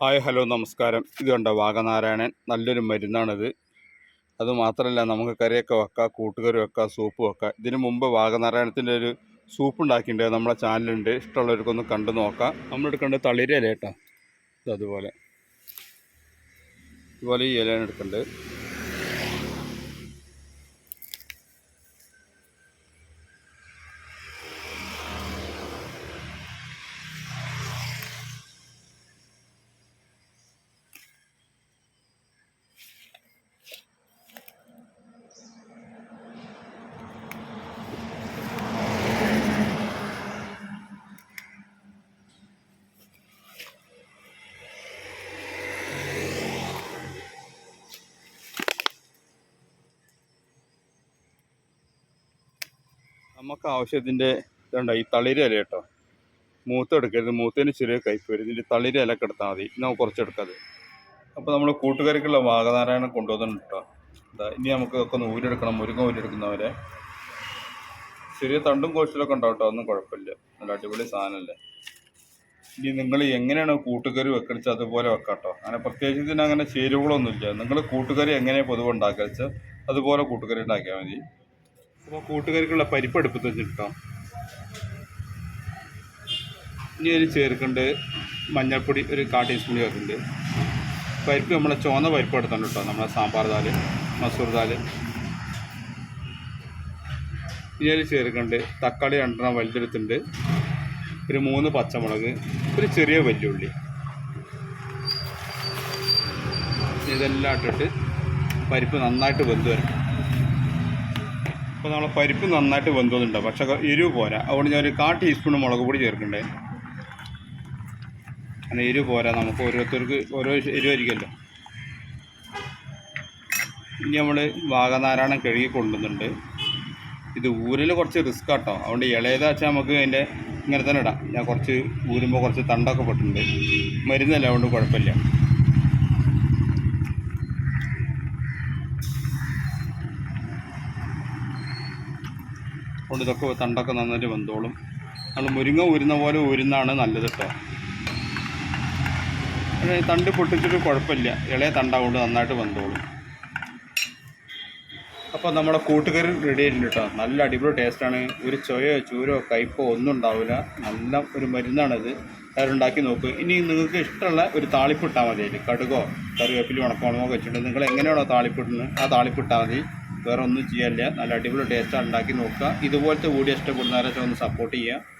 Hi hello നമസ്കാരം. ഇത് കണ്ട വാഗനാരായണൻ. നല്ലൊരു മരുന്നാണിത്. അതുമാത്രമല്ല നമുക്ക് കറിയൊക്കെ വെക്കാം കൂട്ടുകറി വെക്കാം സൂപ്പ് വെക്കാം. ഇതിനു മുമ്പ് വാഗനാരായണത്തിന്റെ ഒരു സൂപ്പ് ഉണ്ടാക്കിയിട്ടുണ്ട്. നമ്മളെ ചാനലുണ്ട് ഇഷ്ടമുള്ളവർക്കൊന്ന് കണ്ടു നോക്കാം. നമ്മളെടുക്കേണ്ടത് തളിര ഇല കേട്ടോ. ഇതുപോലെ ഈ ഇലയാണ് എടുക്കേണ്ടത്. നമുക്ക് ആവശ്യത്തിന്റെ ഇതുണ്ട്? ഈ തളിര ഇല കേട്ടോ. മൂത്ത് എടുക്കരുത്. മൂത്തതിന് ചെറിയ കയ്പ് വരും. ഇതിന്റെ തളിര ഇലക്ക് എടുത്താൽ മതി. നമുക്ക് കുറച്ച് എടുക്കാതെ അപ്പോൾ നമ്മൾ കൂട്ടുകാരിക്കുള്ള വാഗനാരായണം കൊണ്ടുവന്നിട്ടുണ്ട് കേട്ടോ. ഇനി നമുക്ക് ഒക്കെ ഒന്ന് ഊരെടുക്കണം മുരുങ്ങ ഊരെടുക്കുന്നവരെ ചെറിയ തണ്ടും കോശലൊക്കെ ഉണ്ടാവും കേട്ടോ. ഒന്നും കുഴപ്പമില്ല. നല്ല അടിപൊളി സാധനമല്ലേ? ഇനി നിങ്ങൾ എങ്ങനെയാണ് കൂട്ടുകറി വെക്കണിച്ച് അതുപോലെ വെക്കാം കേട്ടോ. അങ്ങനെ പ്രത്യേകിച്ച് ഇതിന് അങ്ങനെ ചേരുവകളൊന്നുമില്ല. നിങ്ങൾ കൂട്ടുകറി എങ്ങനെയാണ് പൊതുവെ ഉണ്ടാക്കുക വെച്ചാൽ അതുപോലെ കൂട്ടുകറി ഉണ്ടാക്കിയാൽ മതി. അപ്പോൾ കൂട്ടുകാർക്കുള്ള പരിപ്പ് അടുപ്പത്ത് വെച്ചിട്ടോ ഇനി അതിൽ ചേർക്കേണ്ട മഞ്ഞൾപ്പൊടി ഒരു കാ ടീസ്പൂൺ ചേർക്കുന്നുണ്ട് പരിപ്പ് നമ്മളെ ചുവന്ന പരിപ്പ് എടുത്തുണ്ട് കേട്ടോ നമ്മളെ സാമ്പാർ ദാൽ മസൂർ ദാൽ. ഇനി അതിൽ ചേർക്കേണ്ട തക്കാളി രണ്ടെണ്ണം വലുതെടുത്തുണ്ട് ഒരു മൂന്ന് പച്ചമുളക് ഒരു ചെറിയ വെല്ലുള്ളി. ഇതെല്ലാം ഇട്ടിട്ട് പരിപ്പ് നന്നായിട്ട് വെന്ത് വരണം. അപ്പോൾ നമ്മളെ പരിപ്പ് നന്നായിട്ട് വെന്തോന്നുണ്ട്. പക്ഷേ എരിവ് പോരാ. അതുകൊണ്ട് ഞാൻ ഒരു കാ ടീസ്പൂൺ മുളക് പൊടി ചേർക്കണ്ടേ അങ്ങനെ എരിവ് പോരാ നമുക്ക് ഓരോരുത്തർക്ക് ഓരോ എരിവായിരിക്കുമല്ലോ. ഇനി നമ്മൾ വാഗനാരായണം കഴുകി കൊണ്ടുവന്നുണ്ട് ഇത് ഊരിൽ കുറച്ച് റിസ്ക് ആട്ടോ. അതുകൊണ്ട് ഇളയതാ വെച്ചാൽ നമുക്ക് അതിന്റെ ഇങ്ങനെ തന്നെ ഇടാം. ഞാൻ കുറച്ച് ഊരുമ്പോൾ കുറച്ച് തണ്ടൊക്കെ പെട്ടിട്ടുണ്ട് മരുന്നല്ല അതുകൊണ്ട് കുഴപ്പമില്ല. അതുകൊണ്ട് ഇതൊക്കെ തണ്ടൊക്കെ നന്നായിട്ട് വെന്തോളും. നമ്മൾ മുരിങ്ങ ഊരുന്ന പോലെ ഊരുന്നതാണ് നല്ലത് കേട്ടോ തണ്ട് പൊട്ടിച്ചിട്ട് കുഴപ്പമില്ല. ഇളയ തണ്ടാവുകൊണ്ട് നന്നായിട്ട് വെന്തോളും. അപ്പോൾ നമ്മുടെ കൂട്ടുകറി റെഡി ആയിട്ടുണ്ട് കേട്ടോ നല്ല അടിപൊളി ടേസ്റ്റാണ് ഒരു ചൊയോ ചൂരോ കയ്പോ ഒന്നും ഉണ്ടാവില്ല നല്ല ഒരു മരുന്നാണിത്. ഉണ്ടാക്കി നോക്കുക ഇനി നിങ്ങൾക്ക് ഇഷ്ടമുള്ള ഒരു താളിപ്പ് ഇട്ടാൽ മതി അതിൽ കടുകോ കറിവേപ്പിലും ഉണക്കമുളകോ വെച്ചിട്ടുണ്ടെങ്കിൽ നിങ്ങൾ എങ്ങനെയാണോ താളിപ്പിടുന്നത് ആ താളിപ്പ് ഇട്ടാൽ മതി. വേറെ ഒന്നും ചെയ്യാനില്ല. നല്ല അടിപൊളി ടേസ്റ്റാണ് ഉണ്ടാക്കി നോക്കുക. ഇതുപോലത്തെ വീഡിയോ ഇഷ്ടപ്പെടുന്നവരെ ഒന്ന് സപ്പോർട്ട് ചെയ്യുക.